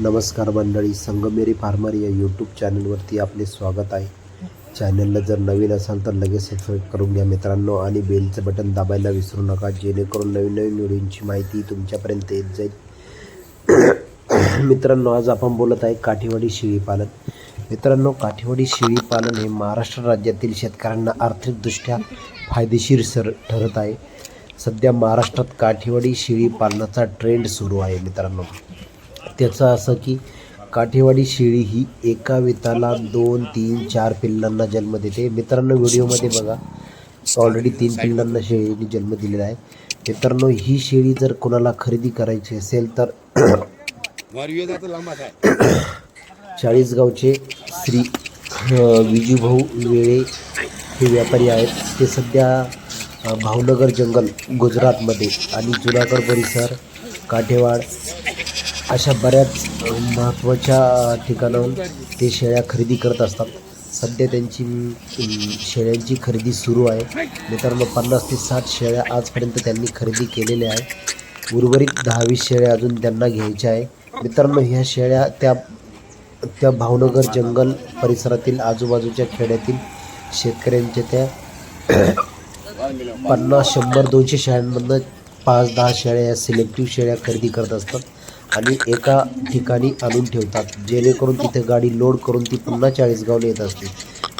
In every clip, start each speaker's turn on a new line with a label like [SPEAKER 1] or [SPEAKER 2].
[SPEAKER 1] नमस्कार मंडळी संगमेरी फार्मर या यूट्यूब चॅनलवरती आपले स्वागत आहे. चॅनलला जर नवीन असाल तर लगेच सबस्क्राईब करून घ्या मित्रांनो आणि बेलचं बटन दाबायला विसरू नका. जेणेकरून नवीन नवीन व्हिडिओंची माहिती तुमच्यापर्यंत येत जाईल. मित्रांनो आज आपण बोलत आहे काठीवाडी शेळीपालन मित्रांनो काठीवाडी शेळीपालन हे महाराष्ट्र राज्यातील शेतकऱ्यांना आर्थिकदृष्ट्या फायदेशीर सर ठरत आहे. सध्या महाराष्ट्रात काठीवाडी शेळी पालनाचा ट्रेंड सुरू आहे मित्रांनो. त्याचं असं की काठेवाडी शेळी ही एका वेताला दोन तीन चार पिल्लांना जन्म देते. मित्रांनो व्हिडिओमध्ये बघा ऑलरेडी तीन पिल्लांना शेळीने जन्म दिलेला आहे. मित्रांनो ही शेळी जर कोणाला खरेदी करायची असेल तर चाळीसगावचे श्री विजूभाऊ वेळे हे व्यापारी आहेत. ते सध्या भावनगर जंगल गुजरातमध्ये आणि जुनागड परिसर काठेवाड अशा बऱ्याच महत्त्वाच्या ठिकाणाहून ते शेळ्या खरेदी करत असतात. सध्या त्यांची शेळ्यांची खरेदी सुरू आहे. मित्रांनो पन्नास ते साठ शेळ्या आजपर्यंत त्यांनी खरेदी केलेल्या आहे उर्वरित दहावीस शेळ्या अजून त्यांना घ्यायच्या आहे मित्रांनो ह्या शेळ्या त्या त्या भावनगर जंगल परिसरातील आजूबाजूच्या खेड्यातील शेतकऱ्यांच्या त्या पन्नास शंभर दोनशे शेळ्यांमधनं पाच दहा शेळ्या या सिलेक्टिव्ह शेळ्या खरेदी करत असतात. आणि एका ठिकाणी आणून ठेवतात जेणेकरून तिथे गाडी लोड करून ती पुन्हा चाळीसगावला येत असते.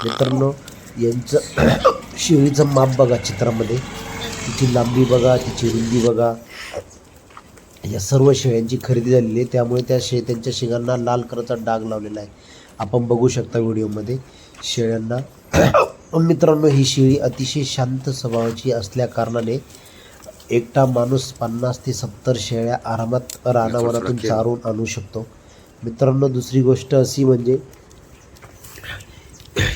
[SPEAKER 1] मित्रांनो यांचं शेळीचं माप बघा चित्रामध्ये. तिची लांबी बघा तिची रुंदी बघा. या सर्व शेळ्यांची खरेदी झालेली आहे. त्यामुळे त्या शे त्यांच्या शिंगांना लाल कलरचा डाग लावलेला आहे. आपण बघू शकता व्हिडिओमध्ये शेळ्यांना. मित्रांनो ही शेळी अतिशय शांत स्वभावाची असल्या कारणाने एकटा माणूस पन्नास ते सत्तर शेळ्या आरामात रानावनातून चारून आणू शकतो. मित्रांनो दुसरी गोष्ट अशी म्हणजे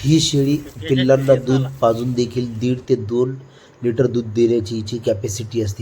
[SPEAKER 1] ही शेळी पिल्लांना दूध पाजून देखील दीड ते दोन लिटर दूध देण्याची हिची कॅपॅसिटी असते.